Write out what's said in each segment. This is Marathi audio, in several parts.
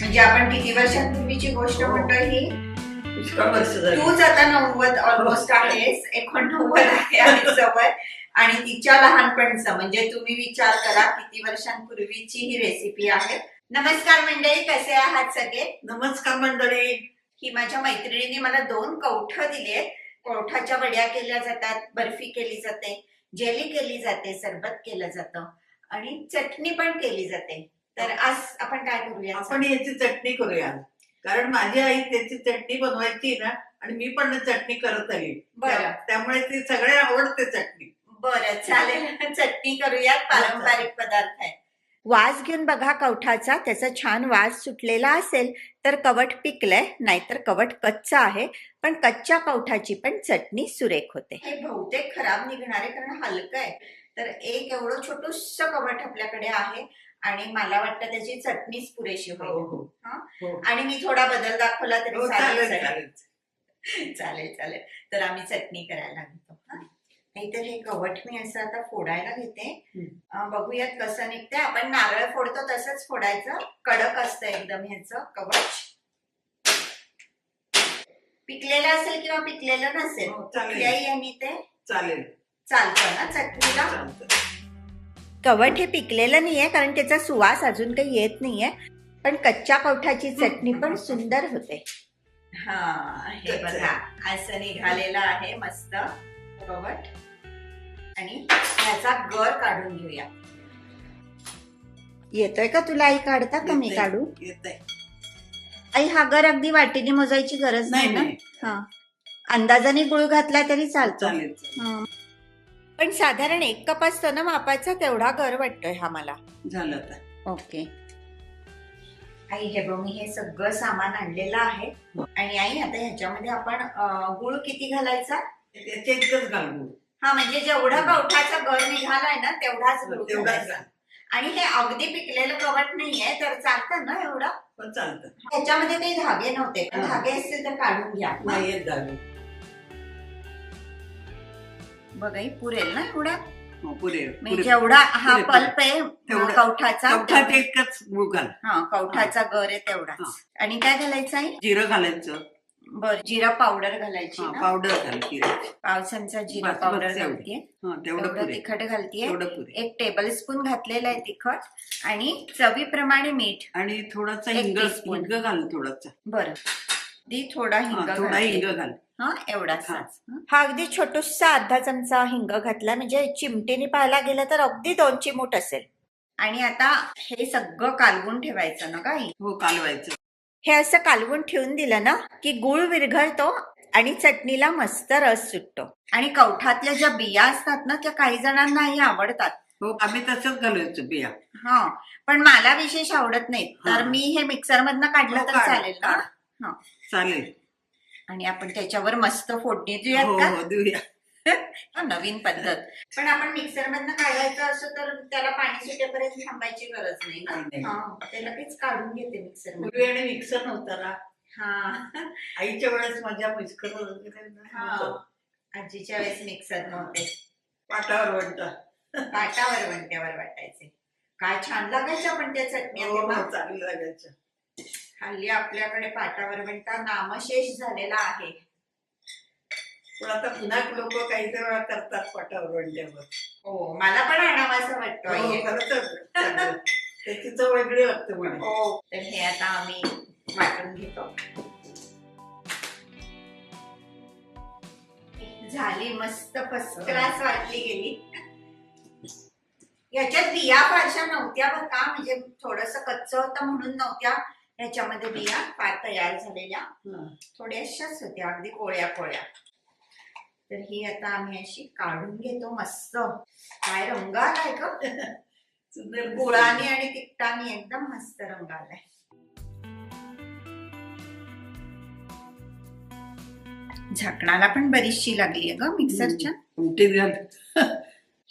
म्हणजे आपण किती वर्षांपूर्वीची गोष्ट ही. वर्ष झाली. तूच आता नव्वद ऑलमोस्ट आहेस एकोणनव्वद आहे सवय आणि तिच्या लहानपणचं म्हणजे तुम्ही विचार करा किती वर्षांपूर्वीची ही रेसिपी आहे. नमस्कार मंडळी कसे आहात सगळे? नमस्कार मंडळी. ही माझ्या मैत्रिणीने मला दोन कवठ दिले. कवठाच्या वड्या केल्या जातात बर्फी केली जाते जेली केली जाते सरबत केलं जातं आणि चटणी पण केली जाते. तर आज आपण काय करूया? आपण याची चटणी करूया. कारण माझी आई त्याची चटणी बनवायची ना आणि मी पण चटणी करत आली बरं. त्या- त्यामुळे ती सगळे आवडते चटणी. बरं चालेल. चटणी करूयात पारंपरिक पदार्थ आहे. वास घेऊन बघा कवठाचा त्याचा छान वास सुटलेला असेल तर कवट पिकलंय नाहीतर कवट कच्चा आहे पण कच्च्या कवठाची पण चटणी सुरेख होते. हे बहुतेक खराब निघणार आहे कारण हलकं आहे. तर एक एवढं छोटूस कवट आपल्याकडे आहे. आणि मला वाटतं त्याची चटणीच पुरेशी हो होईल. हो हा? हो. आणि मी थोडा बदल दाखवला तरी हो, चालेल चालेल चालेल. तर आम्ही चटणी करायला घेतो हा? नाहीतर हे कवट मी असं आता फोडायला घेते. बघूयात कसं निघते आपण नारळ फोडतो तसंच फोडायचं. कडक असतं एकदम ह्याचं कवच पिकलेलं असेल किंवा पिकलेलं नसेल. कुठल्याही यांनी ते चालेल. चालतं ना चटणीला. कवट हे पिकलेलं नाहीये कारण त्याचा सुवास अजून काही येत नाहीये. पण कच्च्या कवठाची चटणी पण सुंदर होते. हा हे. बघा. असं निघालेलं आहे मस्त कवट. आणि ह्याचा गर काढून घेऊया. येतोय का तुला? आई काढता का मी. काढू? येतंय. आई हा गर अगदी वाटीने मोजायची गरज नाही नाही ना? नाही. हा. अंदाजाने गुळ घातला तरी चालतो. चालेल चालेल. हा. पण साधारण एक कप असतो ना मापाचा तेवढा गर वाटतोय हा मला. झालं आता. ओके. आई हे बघ मी हे सगळं सामान आणलेलं आहे. आणि आई आता ह्याच्यामध्ये आपण अं, गुळ किती घालायचा? घालू. हा म्हणजे जेवढा कवठाचा गर निघालाय ना तेवढाच गुळ तेवढाच. घालायचा. घाल. आणि हे अगदी पिकलेलं कवट नाहीये तर चालतं ना एवढं? पण चालतं. ह्याच्यामध्ये काही धागे नव्हते. पण हा. धागे असतील तर काढून घ्या. नाही घालू बघाई पुरेल ना एवढा हो, पुरेल. जेवढा हा पुरेल, पल्प आहे तेवढं. कवठाचा घाल हा कवठाचा गर आहे तेवढाच. हा. आणि काय घालायचं आहे जिरं घालायचं. बर जिरा पावडर घालायची हा, पावडर घाल जिरं. पाव चमचा जिरा बस, बस, पावडर तेवढं. हा तेवढं तेवढं तिखट तेवढं पुरेल एक टेबल स्पून घातलेलं आहे तिखट आणि चवीप्रमाणे मीठ. आणि थोडासा हिंग. हिंग घाल थोडासा. बरं. दी थोडा हिंग हा, थोडा घालते. हिंग घाल. हा एवढाच हा. हा? अगदी छोटूसा अर्धा चमचा हिंग घातला म्हणजे चिमटीने पाहायला गेलं तर अगदी दोन चिमूट असेल. आणि आता हे सगळं कालवून ठेवायचं ना काही? हो कालवायचं. हे असं कालवून ठेवून दिलं ना की गुळ विरघळतो आणि चटणीला मस्त रस सुटतो. आणि कवठातल्या ज्या बिया असतात ना त्या काही जणांनाही आवडतात. हो आम्ही तसंच घालायचो बिया. हा पण मला विशेष आवडत नाहीत. तर हा. मी हे मिक्सर मधनं काढलं हो, तर काढ, चालेल ना. हा. चालेल. आणि आपण त्याच्यावर मस्त फोडणी हो देऊयात का? हो देऊया. हा, नवीन पद्धत. पण आपण मिक्सर मधनं काढायचं असं तर त्याला पाणी सुटेपर्यंत थांबायची गरज नाही ना? नाही, नाही. हा, ते लगेच काढून घेते मिक्सर पूर्वी आणि मिक्सर नव्हता ना? हा. आईच्या वेळेस माझ्या मिक्सर वगैरे हा. आजीच्या वेळेस मिक्सर नव्हते. पाटावर वळता पाटावर वंट्यावर वाटायचे. काय छान लागायच्या पण त्या चटण्या हो तेव्हा. हो चांगलं लागायचं. हल्ली आपल्याकडे पाटावर वंटा नामशेष झालेला आहे. पण आता पुन्हा लोक काही वेळा करतात पाटावर वळल्यावर हो मला पण आणावा असं वाटतं हो. त्याची चव वेगळी वाटते म्हणे हो तर हे आता आम्ही वाटून घेतो. झाली मस्त फर्स्ट क्लास वाटली गेली. याच्यात बिया फारशा नव्हत्या बरं का? म्हणजे थोडस कच्च होतं म्हणून नव्हत्या. ह्याच्यामध्ये बिया फार तयार झालेल्या. थोड्याशाच होत्या अगदी कोळ्या कोळ्या. तर ही आता आम्ही अशी काढून घेतो मस्त. काय रंग आलाय का सुंदर. गुळाने आणि तिखटाने एकदम मस्त रंग आलाय झाकणाला पण बरीचशी लागली ग मिक्सरच्या. आमटीत घाल.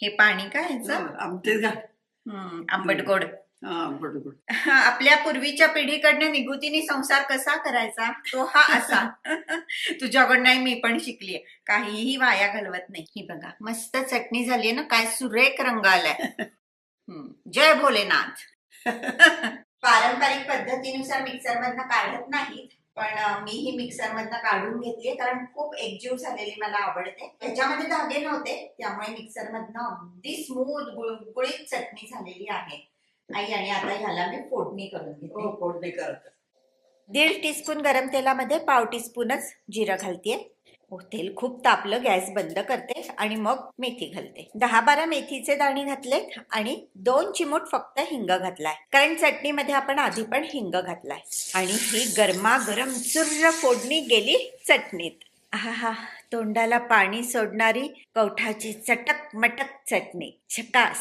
हे पाणी काय आमटीत घाल. हम्म, आंबट गोड. बरोबर. आपल्या पूर्वीच्या पिढीकडनं निगुतीने संसार कसा करायचा तो हा असा. तुझ्याकडनं मी पण शिकलीये. काहीही वाया घालवत नाही. ही बघा मस्त चटणी झालीये ना काय सुरेख रंग आलाय. जय भोलेनाथ. पारंपरिक पद्धतीनुसार मिक्सर मधनं काढत नाहीत पण मी ही मिक्सर मधनं काढून घेतलीये कारण खूप एकजीव झालेली मला आवडते. त्याच्यामध्ये धागे नव्हते त्यामुळे मिक्सर मधनं अगदी स्मूथ गुळगुळीत चटणी झालेली आहे. आई आणि आता ह्याला मी फोडणी करून घेते. हो फोडणी करत. दीड टीस्पून गरम तेलामध्ये पाव टीस्पूनच जिरं घालतेय. हो, तेल खूप तापलं गॅस बंद करते आणि मग मेथी घालते. दहा बारा मेथीचे दाणे घातलेत आणि दोन चिमूट फक्त हिंग घातलाय. कारण चटणीमध्ये आपण आधी पण हिंग घातलाय. आणि ही गरमागरम चुर्र फोडणी गेली चटणीत. आहा तोंडाला पाणी सोडणारी कवठाची चटक मटक चटणी. छकास.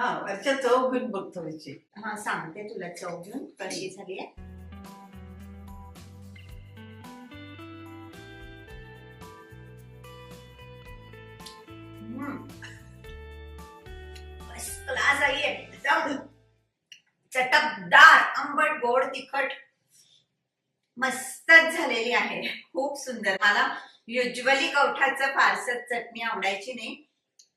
हा वरच्या चव घेऊन बघ थोडीशी हा सांगते तुला चव घेऊन. कशी झाली आहे? चटकदार आंबट गोड तिखट. मस्तच झालेली आहे. खूप सुंदर. मला युजली कवठाचं फारसं चटणी आवडायची नाही.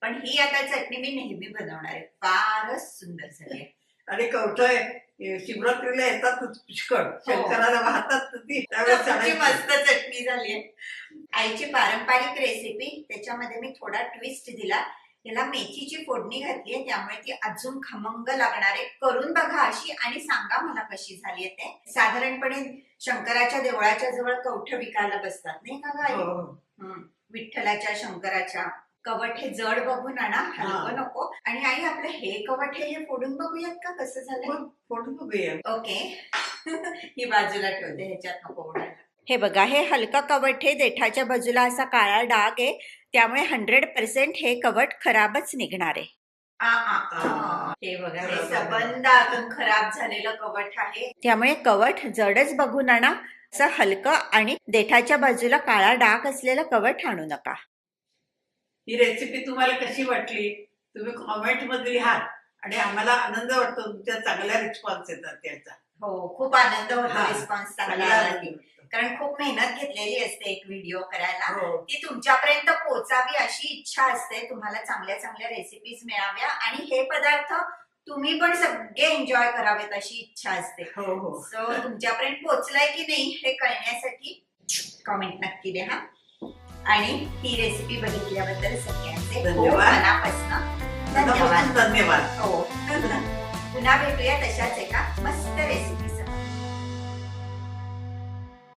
पण ही आता चटणी मी नेहमी बनवणार आहे. फारच सुंदर झाली आहे. आणि कवठय शिवरात्रीला येतात पुष्कळ. शंकराला वाहतात ती. त्यावेळेस. मस्त चटणी झाली आहे. आईची पारंपरिक रेसिपी त्याच्यामध्ये मी थोडा ट्विस्ट दिला. याला मेथीची फोडणी घातली आहे. त्यामुळे ती अजून खमंग लागणार आहे. करून बघा अशी आणि सांगा मला कशी झाली आहे ते. साधारणपणे शंकराच्या देवळाच्या जवळ कवठ विकायला बसतात नाही का? हो, हो. विठ्ठलाच्या शंकराच्या. कवट हे जड बघून आणा हलकं नको. आणि आई आपलं हे कवट हे हे फोडून बघूयात का? कसं झालं मग फोडून बघूया ओके. ही बाजूला ठेवते ह्याच्यात नको उडायला हे बघा हे हलका कवट हे देठाच्या बाजूला असा काळा डाग आहे. त्यामुळे हंड्रेड पर्सेंट हे कवट खराबच निघणार आहे. हे बघा हे खराब झालेलं कवट आहे. त्यामुळे कवट जडच बघून आणा. असं हलकं आणि देठाच्या बाजूला काळा डाग असलेलं कवट आणू नका. ही रेसिपी तुम्हाला कशी वाटली तुम्ही कॉमेंटमध्ये लिहा आणि आम्हाला आनंद वाटतो तुमच्या चांगल्या रिस्पॉन्स येतात त्याचा हो खूप आनंद होतो हा. रिस्पॉन्स चांगला चांगला आला आनंद की. वाटतो. कारण खूप मेहनत घेतलेली असते एक व्हिडिओ करायला हो. ती तुमच्यापर्यंत पोहोचावी अशी इच्छा असते तुम्हाला चांगल्या चांगल्या रेसिपीज मिळाव्या आणि हे पदार्थ तुम्ही पण सगळे एन्जॉय करावेत अशी इच्छा असते हो हो सो तुमच्यापर्यंत पोहोचलाय की नाही हे कळण्यासाठी कॉमेंट नक्की द्या आणि ही रेसिपी बघितल्याबद्दल सगळ्यांचे. मनापासून धन्यवाद. धन्यवाद. हो. पुन्हा भेटूया तशाच एका मस्त रेसिपी